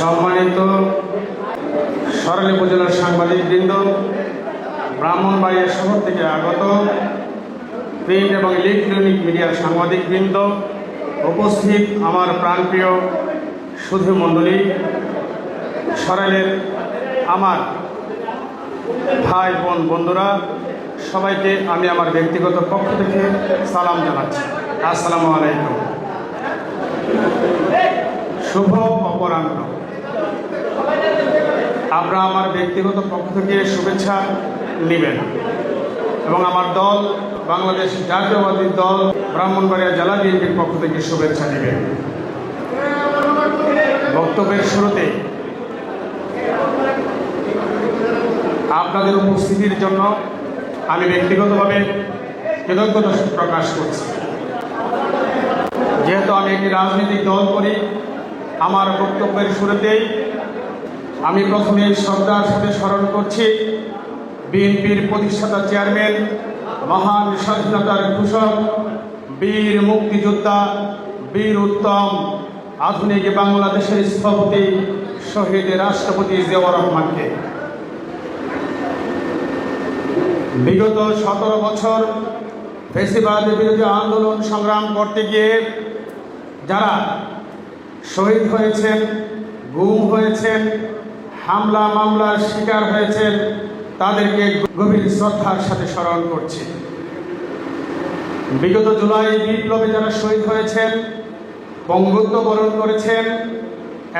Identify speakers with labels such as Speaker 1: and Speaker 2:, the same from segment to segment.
Speaker 1: সম্মানিত সরলী উপজেলার সাংবাদিক বৃন্দ ব্রাহ্মণবাড়িয়া শহর থেকে আগত প্রিন্ট এবং ইলেকট্রনিক মিডিয়ার সাংবাদিক বৃন্দ উপস্থিত আমার প্রাণপ্রিয় সুধী মণ্ডলী সরাইলের আমার ভাই বোন বন্ধুরা, সবাইকে আমি আমার ব্যক্তিগত পক্ষ থেকে সালাম জানাচ্ছি। আসসালামু আলাইকুম। শুভ অপরাহ্ন। আপনারা আমার ব্যক্তিগত পক্ষ থেকে শুভেচ্ছা নেবেন। এবং আমার দল, বাংলাদেশ জাতীয়বাদী দল, ব্রাহ্মণবাড়িয়া জেলা বিএনপির পক্ষ থেকে শুভেচ্ছা নেবেন। বক্তব্যের শুরুতে আপনাদের উপস্থিতির জন্য আমি ব্যক্তিগতভাবে কৃতজ্ঞতা প্রকাশ করছি। যেহেতু আমি একটি রাজনৈতিক দল করি, আমার বক্তব্যের শুরুতেই আমি প্রথমে শ্রদ্ধার সাথে স্মরণ করছি, বিএনপির প্রতিষ্ঠাতা চেয়ারম্যান, মহান স্বাধীনতার ঘোষক, বীর মুক্তিযোদ্ধা, বীর উত্তম, আধুনিক বাংলাদেশের স্থপতি, শহীদ রাষ্ট্রপতি জিয়াউর রহমানকে। বিগত সতেরো বছর ফেসিবাদ বিরোধী আন্দোলন সংগ্রাম করতে গিয়ে যারা শহীদ হয়েছেন, গুম হয়েছেন হামলা, মামলার শিকার হয়েছেন, তাদেরকে গভীর শ্রদ্ধার সাথে স্মরণ করছি। বিগত জুলাই বিপ্লবে যারা শহীদ হয়েছেন পঙ্গুত্ব বরণ করেছেন,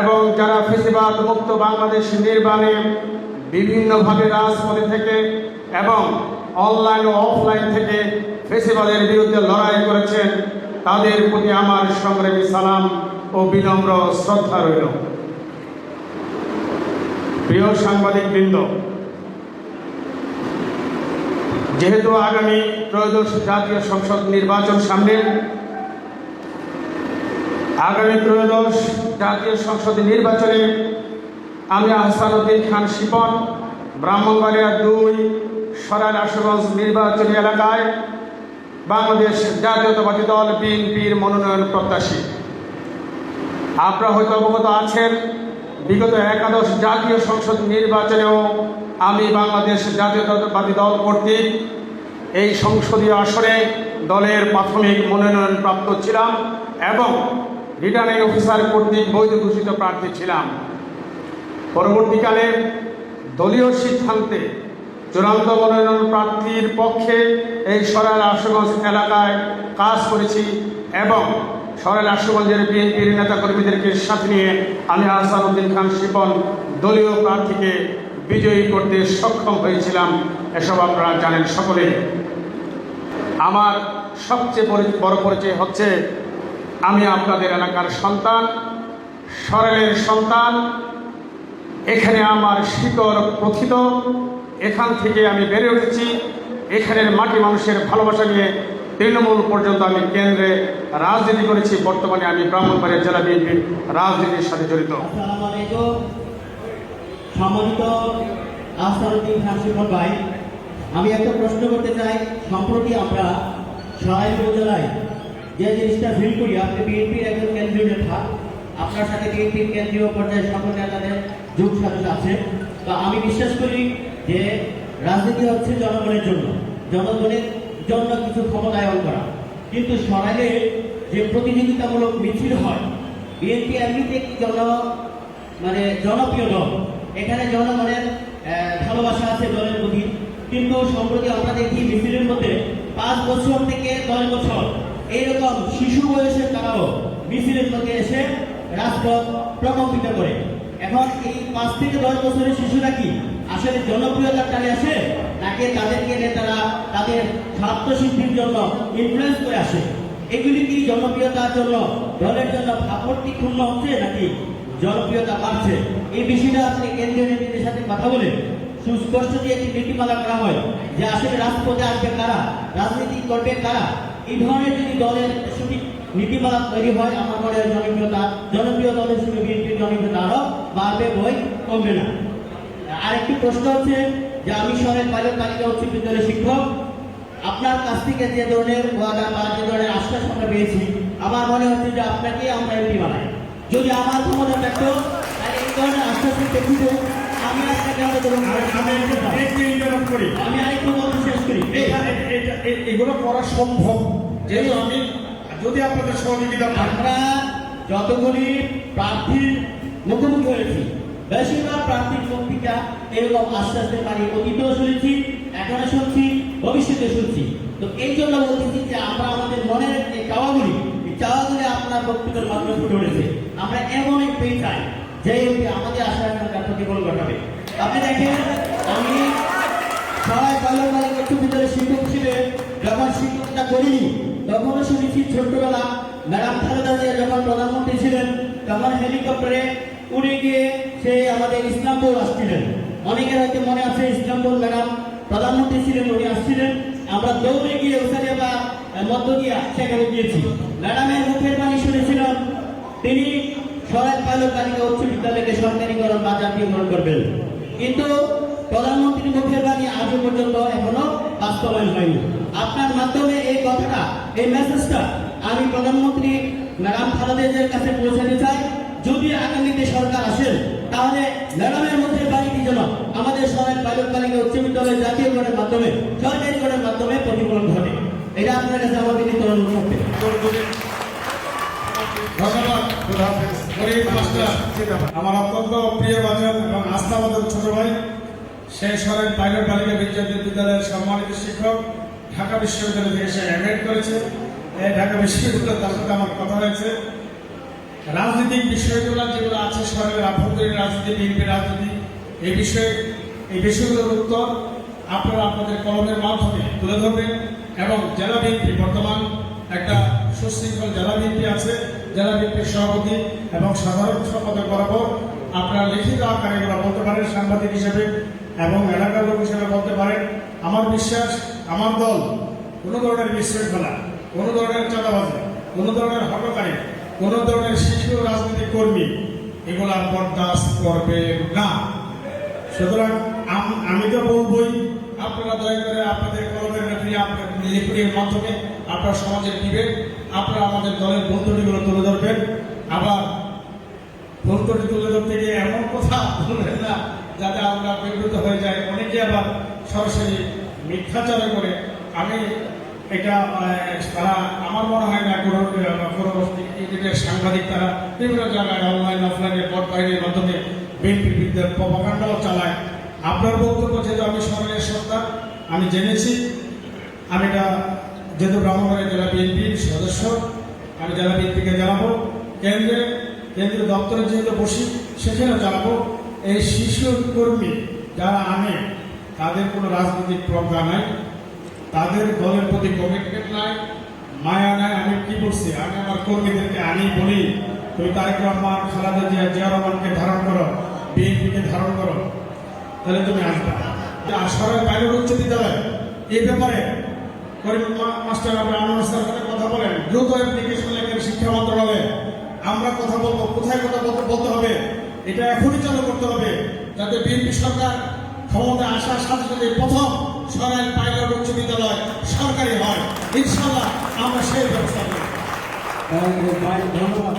Speaker 1: এবং যারা ফেসিবাদ মুক্ত বাংলাদেশ নির্মাণে বিভিন্নভাবে রাজপথে থেকে এবং অনলাইন ও অফলাইন থেকে ফেসিবাদের বিরুদ্ধে লড়াই করেছেন, তাদের প্রতি আমার সংগ্রামী সালাম ও বিনম্র শ্রদ্ধা রইল। প্রিয় সাংবাদিক বৃন্দ যেহেতু আগামী ত্রয়োদশ জাতীয় সংসদ নির্বাচন সামনে, আগামী ত্রয়োদশ জাতীয় সংসদ নির্বাচনে আমি আহসানুদ্দিন খান শিপন, ব্রাহ্মণবাড়িয়া দুই সরাইল আশুগঞ্জ নির্বাচনী এলাকায় বাংলাদেশ জাতীয়তাবাদী দল বিএনপির মনোনয়ন প্রত্যাশী। আপনারা হয়তো অবগত আছেন বিগত একাদশ জাতীয় সংসদ নির্বাচনেও আমি বাংলাদেশ জাতীয়তাবাদী দল কর্তৃক এই সংসদীয় আসনে দলের প্রাথমিক মনোনয়ন প্রাপ্ত ছিলাম এবং রিটার্নিং অফিসার কর্তৃক বৈধ ঘোষিত প্রার্থী ছিলাম। পরবর্তীকালে দলীয় সিদ্ধান্তে চূড়ান্ত মনোনয়ন প্রার্থীর পক্ষে এই সরাইল আশুগঞ্জ এলাকায় কাজ করেছি এবং সরাইল আশুগঞ্জের বিএনপির নেতাকর্মীদেরকে সাথে নিয়ে আমি আহসানুদ্দিন খান শিপন দলীয় প্রার্থীকে বিজয়ী করতে সক্ষম হয়েছিলাম, এসব আপনারা জানেন সকলে। আমার সবচেয়ে বড় পরিচয় হচ্ছে আমি আপনাদের এলাকার সন্তান, সরেলের সন্তান। এখানে আমার শিকড় প্রথিত এখান থেকে আমি বেড়ে উঠেছি। এখানের মাটি মানুষের ভালোবাসা নিয়ে তৃণমূল পর্যন্ত আমি কেন্দ্রে রাজনীতি করেছি, বর্তমানে আমি ব্রাহ্মণবাড়িয়া জেলা বিএনপির রাজনীতির সাথে জড়িত।
Speaker 2: ভাই, আমি একটা প্রশ্ন করতে চাই, সম্প্রতি আমরা সরাইল উপজেলায় যে জিনিসটা ফিল করি, আপনি বিএনপির একজন কেন্দ্রীয় নেতা, আপনার সাথে বিএনপির কেন্দ্রীয় পর্যায়ে সকল নেতাদের যুগ সাথে আছে। তো আমি বিশ্বাস করি যে রাজনীতি হচ্ছে জনগণের জন্য। জনগণের জন্য কিছু ক্ষমতায়ন করা। কিন্তু সরাইলে যে প্রতিযোগিতামূলক মিছিল হয় বিএনপি এমনিতে জন মানে জনপ্রিয় দল, এখানে জনগণের ভালোবাসা আছে দলের প্রতি। কিন্তু সম্প্রতি আমরা দেখি মিছিলের মধ্যে পাঁচ বছর থেকে দশ বছর এইরকম শিশু বয়সের তারাও মিছিলের মধ্যে এসে রাজপথ প্রকম্পিত করে। এখন এই পাঁচ থেকে দশ বছরের শিশুরা কি আসলে জনপ্রিয়তার টানে আসে, নাকি নেতারা তাদের সিদ্ধির জন্য ইনফ্লুয়েন্স করে আসে। এগুলি কি জনপ্রিয়তার জন্য, দলের জন্য ভাবমূর্তি ক্ষুণ্ণ হচ্ছে নাকি জনপ্রিয়তা বাড়ছে? এই বিষয়টা আপনি কেন্দ্রীয় নেতৃত্বের সাথে কথা বলে সুস্পষ্ট যে একটি নীতিমালা করা হয় যে আসলে রাজপথে আসবে কারা, রাজনীতি করবে কারা? এই ধরনের যদি দলের সঠিক নীতিমালা তৈরি হয়, আমার মনে হয় জনপ্রিয়তা, জনপ্রিয় দলের সঙ্গে বিএনপির জনপ্রিয়তা আরও বাড়বে বই কমবে না। আরেকটি প্রশ্ন হচ্ছে যে আমি শহরের পাইলট তালিকা উচ্চ বিদ্যালয়ের শিক্ষক। আপনার কাছ থেকে যে ধরনের ওয়াদা বা যে ধরনের আশ্বাস আমরা পেয়েছি আমার মনে হচ্ছে যে আপনাকে আমরা এমপি বানাই। যদি আমার ক্ষমতা থাকতো তাহলে এই ধরনের আশ্বাসের প্রেক্ষিতে আমি আপনাকে আমাদের
Speaker 3: আমি
Speaker 2: আরেকটু বলতে শেষ করি।
Speaker 3: এগুলো করা সম্ভব। যেহেতু আমি যদি আপনাদের সহযোগিতা
Speaker 2: আমরা যতগুলি প্রার্থীর মুখোমুখি হয়েছি বেশিরভাগ প্রার্থীর পত্রিকা এরকম আস্তে আস্তে পারি অতীতেও শুনেছি এখনও শুনছি। ভবিষ্যতে শুনছি। তো এই জন্য বলতেছি যে আমরা আমাদের মনের যে চাওয়াগুলি, এই চাওয়াগুলি আপনার বক্তব্যের মাধ্যমে ফুটে উঠেছে। আমরা এমন একটি চাই যে আমাদের আশা আকাঙ্ক্ষা প্রতিফলন ঘটাবে। আপনি দেখেন, আমি সবাই বালিকা উচ্চ বিদ্যালয়ের শিক্ষক হিসেবে যখন শিক্ষকতা করিনি, তখনও শুনেছি ছোটবেলা ম্যাডাম খালেদা জিয়া যখন প্রধানমন্ত্রী ছিলেন, তখন হেলিকপ্টারে উড়ে গিয়ে সে আমাদের ইসলামপুর আসছিলেন। অনেকের হয়তো মনে আছে, ইসলামপুর ম্যাডাম প্রধানমন্ত্রী ছিলেন, উনি আসছিলেন। আমরা দৌড়ে গিয়ে উসারিয়া বা মধ্য দিয়া সেখানে গিয়েছি। ম্যাডামের মুখের বাণী শুনেছিলাম। তিনি সরাই পাইলট বালিকা উচ্চ বিদ্যালয়কে সরকারিকরণ বা জাতীয়করণ করবেন। কিন্তু প্রধানমন্ত্রীর মুখের বাণী আজও পর্যন্ত এখনও বাস্তবায়ন হয়নি। আপনার মাধ্যমে এই কথাটা, এই মেসেজটা আমি প্রধানমন্ত্রী ম্যাডাম খালেদের কাছে পৌঁছাতে চাই। যদি আগামীতে সরকার আসেন, তাহলে ম্যাডামের মধ্যে বাণীটি যেন আমাদের সবাই পাইলট বালিকা উচ্চ বিদ্যালয় জাতীয়করণের মাধ্যমে সরকারিকরণের মাধ্যমে প্রতিফলন ঘটে। এটা আপনার কাছে আমাদের।
Speaker 3: গরিব মাস্টার আমার অত্যন্ত প্রিয় বাজার এবং আস্থাবাদক ছোট ভাই, সেই সরেন পাইলট বালিকা বিদ্যালয় বিদ্যালয়ের সম্মানিত শিক্ষক, ঢাকা বিশ্ববিদ্যালয় থেকে সে এমএড করেছে। ঢাকা বিশ্ববিদ্যালয় তার সাথে আমার কথা হয়েছে। রাজনৈতিক বিষয়গুলো যেগুলো আছে, সরকারের আভ্যন্তরীণ রাজনীতি, বিএনপি রাজনীতি এই বিষয়ে, এই বিষয়গুলোর উত্তর আপনারা আপনাদের কলমের মাধ্যমে তুলে ধরবেন এবং জেলা বিএনপি, বর্তমান একটা সুশৃঙ্খল জেলা বিএনপি আছে, জেলা বিএনপির সভাপতি এবং সাধারণ সম্পাদক বরাবর আপনারা লিখিত আকারে এগুলো বলতে পারেন, সাংবাদিক হিসেবে এবং এলাকার লোক হিসেবে বলতে পারেন। আমার বিশ্বাস, আমার দল কোনো ধরনের বিশৃঙ্খলা, কোনো ধরনের চাঁদাবাজি, কোনো ধরনের হটকারী কোনো ধরনের শিশু রাজনৈতিক কর্মী এগুলা বরদাস্ত করবে না। সুতরাং আমি তো বলবই, আপনারা দয়া করে আপনাদের কলমের লেখনী আপনার লেখনীর মাধ্যমে আপনার সমাজে দিবেন, আপনারা আমাদের দলের বন্ধুটিগুলো তুলে ধরবেন। আবার বন্ধুটি তুলে ধরতে গিয়ে এমন কথা বলবেন না, যাতে আমরা বিব্রত হয়ে যাই অনেকে আবার সরাসরি মিথ্যাচারে করে। আমি এটা তারা, আমার মনে হয় না কোনো কোনো সাংবাদিক তারা বিভিন্ন জায়গায় অনলাইন অফলাইনে বাহিনীর মাধ্যমে বিএনপি বিদ্যার প্রপাকাণ্ডাও চালায়। আপনার বক্তব্য যেহেতু আমি সরকারের সন্তান আমি জেনেছি। আমি এটা যেহেতু ব্রাহ্মণবাড়িয়া জেলা বিএনপির সদস্য, আমি জেলা বিএনপিকে জানাব। কেন্দ্রে কেন্দ্রীয় দপ্তরে যেহেতু বসি, সেখানেও জানাব, এই শিশু কর্মী যারা আনে, তাদের কোনো রাজনৈতিক প্রজ্ঞা নাই। তাদের দলের প্রতি কমিটমেন্ট নাই, মায়া নাই, আমি কি বলছি? আমি আমার কর্মীদেরকে আমি বলি তুমি তারেক রহমান, খালাদা জিয়া জিয়া রহমানকে ধারণ করো, বিএনপিকে ধারণ করো, তাহলে তুমি আসবে আর সরকার বাইরের উচ্চ বিদ্যালয় এই ব্যাপারে মাস্টার আপনি আনোয়ার স্যার কথা বলেন, দ্রুত অ্যাপ্লিকেশন লেখেন শিক্ষা মন্ত্রণালয়ে। আমরা কথা বলব, কোথায় কথা বলতে হবে। এটা এখনই চালু করতে হবে, যাতে বিএনপি সরকার ক্ষমতায় আসার সাথে সাথে প্রথম সরাইল পাইলট উচ্চ বিদ্যালয় সরকারি হয়। ইনশাল্লাহ আমরা সেই ব্যবস্থা করব।
Speaker 2: ধন্যবাদ।